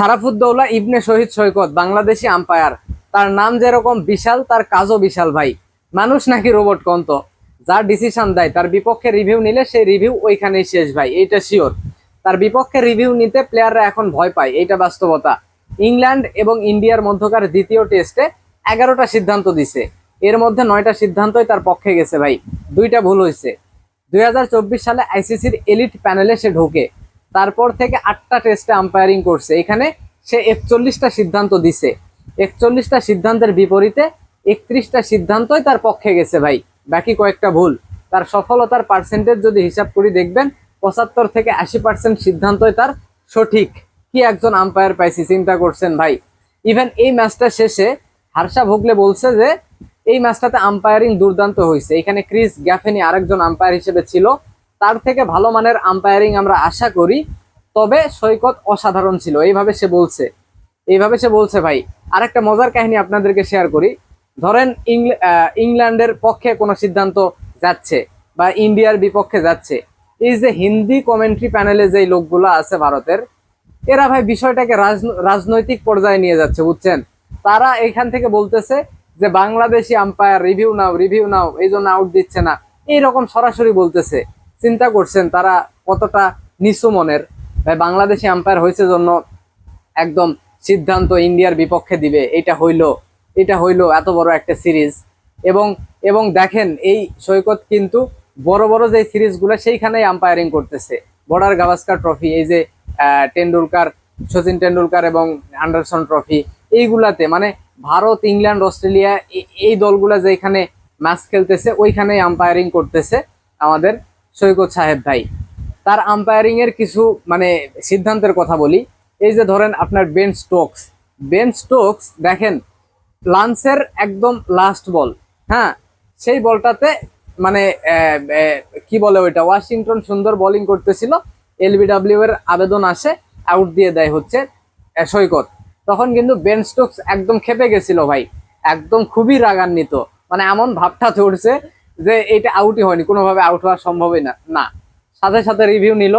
সারাফুদ্দৌলা ইবনে শহীদ সৈকত, Bangladeshi umpire. তার নাম যেরকম বিশাল, তার কাজও বিশাল ভাই। মানুষ নাকি রোবট কন্ত? যার ডিসিশন দেয়, তার বিপক্ষে রিভিউ নিলে সেই রিভিউ ওইখানেই শেষ ভাই, এইটা শিওর তার বিপক্ষে রিভিউ নিতে প্লেয়াররা এখন ভয় পায়, এইটা বাস্তবতা। ইংল্যান্ড এবং ইন্ডিয়ার মধ্যকার দ্বিতীয় টেস্টে এগারোটা সিদ্ধান্ত দিছে। এর মধ্যে নয়টা সিদ্ধান্তই তার পক্ষে গেছে ভাই, দুইটা ভুল হয়েছে। দুই হাজার চব্বিশ সালে আইসিসির এলিট প্যানেলে সে ঢোকে। তারপর থেকে আটটা টেস্টে আম্পায়ারিং করছে। এখানে সে একচল্লিশটা সিদ্ধান্ত দিছে। একচল্লিশটা সিদ্ধান্তের বিপরীতে একত্রিশটা সিদ্ধান্তই তার পক্ষে গেছে ভাই। বাকি কয়েকটা ভুল। তার সফলতার পার্সেন্টেজ যদি হিসাব করি দেখবেন, পঁচাত্তর থেকে আশি পার্সেন্ট সিদ্ধান্তই তার সঠিক। কি একজন আম্পায়ার পাইছি, চিন্তা করছেন ভাই। ইভেন এই ম্যাচটা শেষে হার্ষা ভোগলে বলছে যে, এই ম্যাচটাতে আম্পায়ারিং দুর্দান্ত হয়েছে এখানে ক্রিস গ্যাফেনি আরেকজন আম্পায়ার হিসেবে ছিল। তার থেকে ভালো মানের আম্পায়ারিং আমরা আশা করি। তবে সৈকত অসাধারণ ছিল, এইভাবে সে বলছে। এইভাবে সে বলছে, ভাই আর একটা মজার কাহিনী আপনাদেরকে শেয়ার করি। ধরেন ইংল্যান্ডের পক্ষে কোনো সিদ্ধান্ত যাচ্ছে বা ইন্ডিয়ার বিপক্ষে যাচ্ছে। এই যে হিন্দি কমেন্ট্রি প্যানেলে যে লোকগুলো আছে ভারতের, এরা ভাই বিষয়টাকে রাজন- রাজনৈতিক পর্যায়ে নিয়ে যাচ্ছে, বুঝছেন? তারা এখান থেকে বলতেছে যে বাংলাদেশি আম্পায়ার রিভিউ নাও রিভিউ নাও, এই জন্য আউট দিচ্ছে না। এইরকম সরাসরি বলতেছে। চিন্তা করছেন তারা কতটা নিচু মনের। বাংলাদেশি আম্পায়ার হয়েছে জন্য একদম সিদ্ধান্ত ইন্ডিয়ার বিপক্ষে দিবে। এটা হইল, এটা হইল এত বড় একটা সিরিজ। এবং এবং দেখেন এই সৈকত কিন্তু বড় বড় যে সিরিজগুলো সেইখানেই আম্পায়ারিং করতেছে। বর্ডার গাভাস্কার ট্রফি এই যে টেন্ডুলকার সচিন টেন্ডুলকার এবং অ্যান্ডারসন ট্রফি এইগুলাতে মানে ভারত, ইংল্যান্ড, অস্ট্রেলিয়া এই দলগুলা যেখানে ম্যাচ খেলতেছে, ওইখানেই আম্পায়ারিং করতেছে আমাদের সৈকত সাহেব ভাই। তার আম্পায়ারিং এর কিছু মানে সিদ্ধান্তের কথা বলি। এই যে ধরেন আপনার বেন স্টোকস বেন স্টোকস দেখেন লান্সের একদম লাস্ট বল হ্যাঁ? সেই বলটাতে মানে কি বলে ওইটা? ওয়াশিংটন সুন্দর বোলিং করতেছিল। এলবিডাব্লিউ এর আবেদন আসে আউট দিয়ে দেয় হচ্ছে সৈকত। তখন কিন্তু বেন স্টোকস একদম খেপে গেছিল ভাই। একদম খুবই রাগান্বিত। মানে এমন ভাবটা ধরছে যে এটা আউটই হয়নি কোনোভাবে আউট হওয়া সম্ভবই না। না। সাথে সাথে রিভিউ নিল।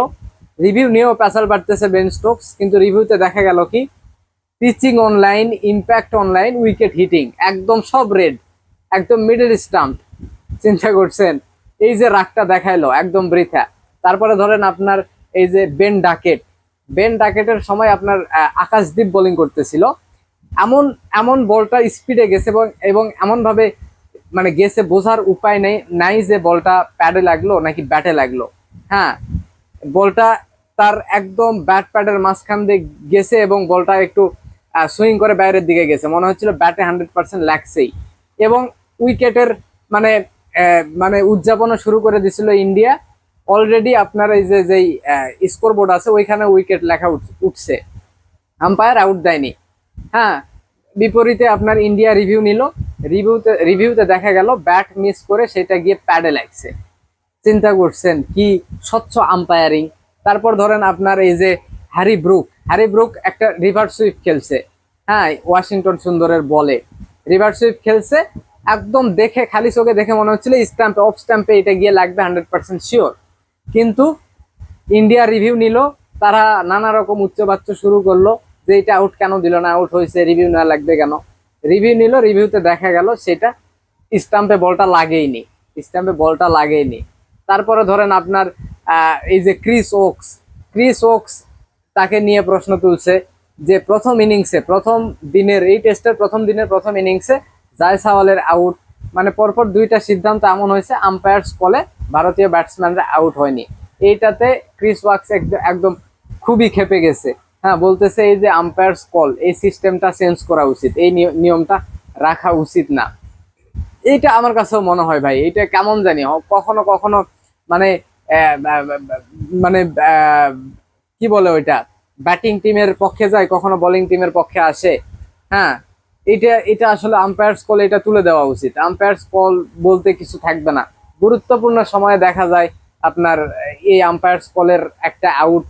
রিভিউ নিয়েও প্যাসাল বাড়তেছে বেন স্টোকস কিন্তু রিভিউতে দেখা গেল কি pitching online impact online wicket hitting একদম সব রেড একদম মিডল স্টাম্প চিন্তা করছেন। এই যে রাগটা দেখাইলো একদম বৃথা। তারপরে ধরেন আপনার এই যে বেন ডাকেট বেন ডাকেটের সময় আপনার আহ, আকাশদীপ বোলিং করতেছিল। এমন এমন বলটা স্পিডে গেছে এবং এবং এমন ভাবে মানে গেছে, বোঝার উপায় নেই, নাই যে বলটা প্যাডে লাগল নাকি ব্যাটে লাগল। হ্যাঁ বলটা তার একদম ব্যাট প্যাডের মাঝখান দিয়ে গেছে এবং বলটা একটু সুইং করে বাইরের দিকে গেছে। মনে হচ্ছিল ব্যাটে হান্ড্রেড পার্সেন্ট লাগছেই। এবং উইকেটের মানে মানে উদযাপনও শুরু করে দিছিল ইন্ডিয়া। অলরেডি আপনার এই যে, যেই স্কোর বোর্ড আছে, ওইখানে উইকেট লেখা উঠ- উঠছে। আম্পায়ার আউট দেয়নি। হ্যাঁ বিপরীতে আপনার ইন্ডিয়া রিভিউ নিল। রিভিউতে রিভিউতে দেখা গেল ব্যাট মিস করে সেটা গিয়ে প্যাডে লাগছে। চিন্তা করছেন, কি স্বচ্ছ আম্পায়ারিং তারপর ধরেন আপনার এই যে হ্যারি ব্রুক হ্যারি ব্রুক একটা রিভার সুইপ খেলছে। হ্যাঁ ওয়াশিংটন সুন্দরের বলে। রিভার সুইপ খেলছে, একদম দেখে, খালি চোখে দেখে মনে হচ্ছিল স্ট্যাম্পে অফ স্ট্যাম্পে এটা গিয়ে লাগবে হান্ড্রেড পার্সেন্ট শিওর কিন্তু ইন্ডিয়া রিভিউ নিল, তারা নানা রকম উচ্চবাচ্য শুরু করল। যে এটা আউট কেন দিল না আউট হয়েছে রিভিউ না লাগবে কেন? রিভিউ নিল রিভিউতে দেখা গেল সেটা স্টাম্পে বলটা লাগেইনি স্টাম্পে বলটা লাগেইনি। তারপরে ধরেন আপনার এই যে ক্রিস ওক্স ক্রিস ওক্স তাকে নিয়ে প্রশ্ন তুলছে যে প্রথম ইনিংসে প্রথম দিনের, এই টেস্টের প্রথম দিনের প্রথম ইনিংসে জায়সাওয়ালের আউট মানে পরপর দুইটা সিদ্ধান্ত এমন হয়েছে আম্পায়ার্স কলে ভারতীয় ব্যাটসম্যানরা আউট হয়নি। এইটাতে ক্রিস ওয়াক্স একদ- একদম খুবই খেপে গেছে। হ্যাঁ বলতেছে এই যে আম্পায়ার্স কল এই সিস্টেমটা চেঞ্জ করা উচিত, এই নিয়- নিয়মটা রাখা উচিত না। এইটা আমার কাছেও মনে হয় ভাই এটা কেমন জানি কখনো কখনো মানে মানে কি বলে ওইটা ব্যাটিং টিমের পক্ষে যায়, কখনো বোলিং টিমের পক্ষে আসে হ্যাঁ এটা এটা আসলে আম্পায়ার্স কল এটা তুলে দেওয়া উচিত। আম্পায়ার্স কল বলতে কিছু থাকবে না। গুরুত্বপূর্ণ সময়ে দেখা যায় আপনার, এই আম্পায়ার্স কলের একটা আউট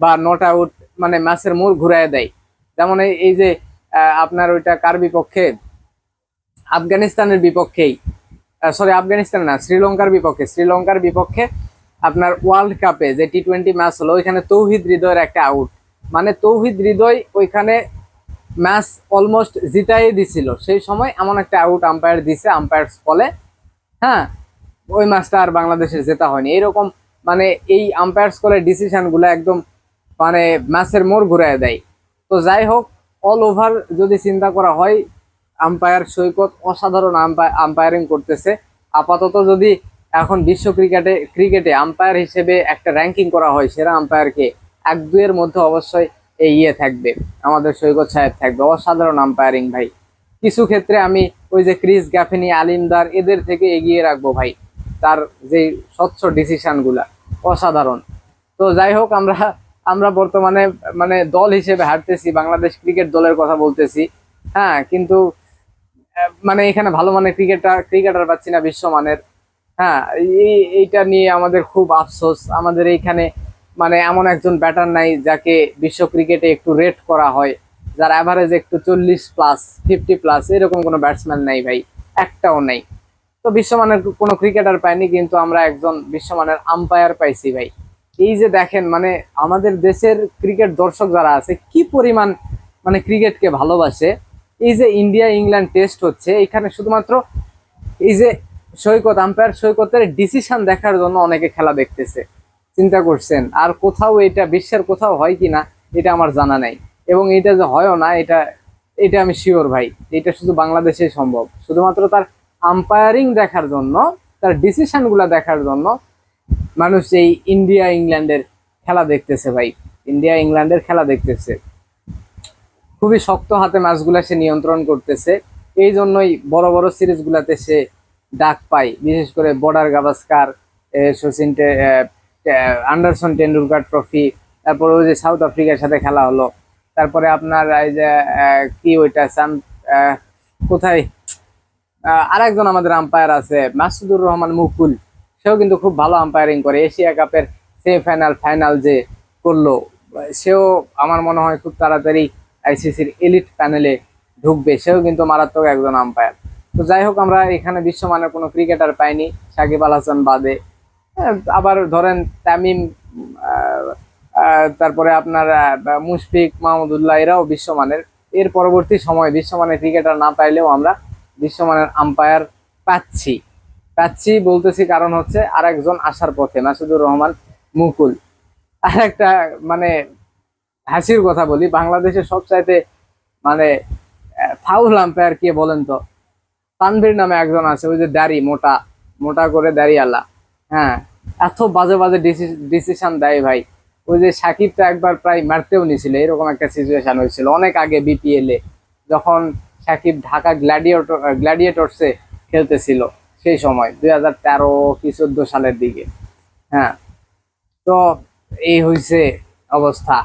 বা নট আউট মানে মাছের মোড় ঘুরায় দেয়। যেমন এই- যে আপনার ওইটা কার বিপক্ষে? আফগানিস্তানের বিপক্ষেই। সরি আফগানিস্তান না, শ্রীলঙ্কার বিপক্ষে। শ্রীলঙ্কার বিপক্ষে আপনার ওয়ার্ল্ড কাপে যে টি টোয়েন্টি ম্যাচ হলো, ওইখানে তৌহিদ হৃদয়ের একটা আউট মানে তৌহিদ হৃদয় ওইখানে ম্যাচ অলমোস্ট জিতাই দিছিল। সেই সময় এমন একটা আউট আম্পায়ার দিছে আম্পায়ার বলে হ্যাঁ ওই ম্যাচটা আর বাংলাদেশের জেতা হয়নি। এরকম মানে এই আম্পায়ার্স কলের ডিসিশনগুলো একদম মানে ম্যাচের মোড় ঘুরায় দেয়। তো যাই হোক অল ওভার যদি চিন্তা করা হয় আম্পায়ার সৈকত অসাধারণ আম্পায়ারিং করতেছে। আপাতত যদি এখন বিশ্ব ক্রিকেটে ক্রিকেটে আম্পায়ার হিসেবে একটা র্যাঙ্কিং করা হয় সেরা আম্পায়ারকে এক দুয়ের মধ্যে অবশ্যই এই ইয়ে থাকবে, আমাদের সৈকত সাহেব থাকবে। অসাধারণ আম্পায়ারিং ভাই। কিছু ক্ষেত্রে আমি ওই যে ক্রিস গ্যাফিনি, আলিমদার, এদের থেকে এগিয়ে রাখব ভাই। তার যে স্বচ্ছ ডিসিশনগুলা, অসাধারণ। তো যাই হোক, আমরা আমরা বর্তমানে মানে দল হিসেবে হারতেছি, বাংলাদেশ ক্রিকেট দলের কথা বলতেছি। হ্যাঁ কিন্তু মানে এখানে ভালো মানের ক্রিকেটার ক্রিকেটার পাচ্ছি না বিশ্বমানের হ্যাঁ এই, এইটা নিয়ে আমাদের খুব আফসোস। আমাদের এইখানে মানে এমন একজন ব্যাটার নাই যাকে বিশ্ব ক্রিকেটে একটু রেট করা হয়, যার অ্যাভারেজ একটু চল্লিশ প্লাস ফিফটি প্লাস এরকম কোনো ব্যাটসম্যান নাই ভাই, একটাও নেই। তো বিশ্বমানের কোনো ক্রিকেটার পাইনি, কিন্তু আমরা একজন বিশ্বমানের আম্পায়ার পাইছি ভাই। এই যে দেখেন মানে আমাদের দেশের ক্রিকেট দর্শক যারা আছে, কি পরিমাণ মানে ক্রিকেটকে ভালোবাসে। এই যে ইন্ডিয়া, ইংল্যান্ড টেস্ট হচ্ছে, এখানে শুধুমাত্র এই যে সৈকত, আম্পায়ার সৈকতের ডিসিশন দেখার জন্য অনেকে খেলা দেখতেছে। চিন্তা করছেন, আর কোথাও এটা বিশ্বের কোথাও হয় কিনা এটা আমার জানা নাই। এবং এটা যে হয়ও না, এটা এটা আমি শিওর ভাই, এটা শুধু বাংলাদেশেই সম্ভব। শুধুমাত্র তার আম্পায়ারিং দেখার জন্য, তার ডিসিশনগুলা দেখার জন্য মানুষ এই ইন্ডিয়া ইংল্যান্ডের খেলা দেখতেছে ভাই। ইন্ডিয়া ইংল্যান্ডের খেলা দেখতেছে। খুবই শক্ত হাতে ম্যাচগুলা সে নিয়ন্ত্রণ করতেছে। এই জন্যই বড় বড় সিরিজ গুলাতে সে ডাক পায়। বিশেষ করে border Gavaskar Sachin Anderson Tendulkar trophy তারপরে ওই যে সাউথ আফ্রিকার সাথে খেলা হলো। তারপরে আপনার এই যে কি ওইটা আহ, কোথায়? আরেকজন আমাদের আম্পায়ার আছে মাসুদুর রহমান মুকুল। সেও কিন্তু খুব ভালো আম্পায়ারিং করে। এশিয়া কাপের সেমিফাইনাল ফাইনাল যে করল, সেও আমার মনে হয় খুব তাড়াতাড়ি আইসিসির এলিট প্যানেলে ঢুকবে। সেও কিন্তু মারাত্মক একজন আম্পায়ার তো যাই হোক, আমরা এখানে বিশ্বমানের কোনো ক্রিকেটার পাইনি। সাকিব আল হাসান বাদে। আবার ধরেন তামিম তারপরে আপনার মুশফিক, মাহমুদুল্লাহ, এরাও বিশ্বমানের। এর পরবর্তী সময় বিশ্বমানের ক্রিকেটার না পাইলেও আমরা বিশ্বমানের আম্পায়ার পাচ্ছি। পাচ্ছি বলতেছি কারণ হচ্ছে আরেকজন আসার পথে, মাসুদুর রহমান মুকুল। আর একটা মানে হাসির কথা বলি, বাংলাদেশের সবচাইতে মানে ফাউল আম্পায়ার কে বলেন তো? তানভীর নামে একজন আছে, ওই যে দাড়ি, মোটা মোটা করে দাড়িওয়ালা। হ্যাঁ এত বাজে বাজে ডিসিশন দেয় ভাই। ওই যে সাকিব তো একবার প্রায় মারতেও নিছিল, এরকম একটা সিচুয়েশন হয়েছিল অনেক আগে বিপিএল এ, যখন সাকিব ঢাকা গ্ল্যাডিয়েটর গ্ল্যাডিয়েটরসে খেলতেছিল। সেই সময় দুই হাজার তেরো কি চোদ্দ সালের দিকে। হ্যাঁ তো এই হয়েছে অবস্থা।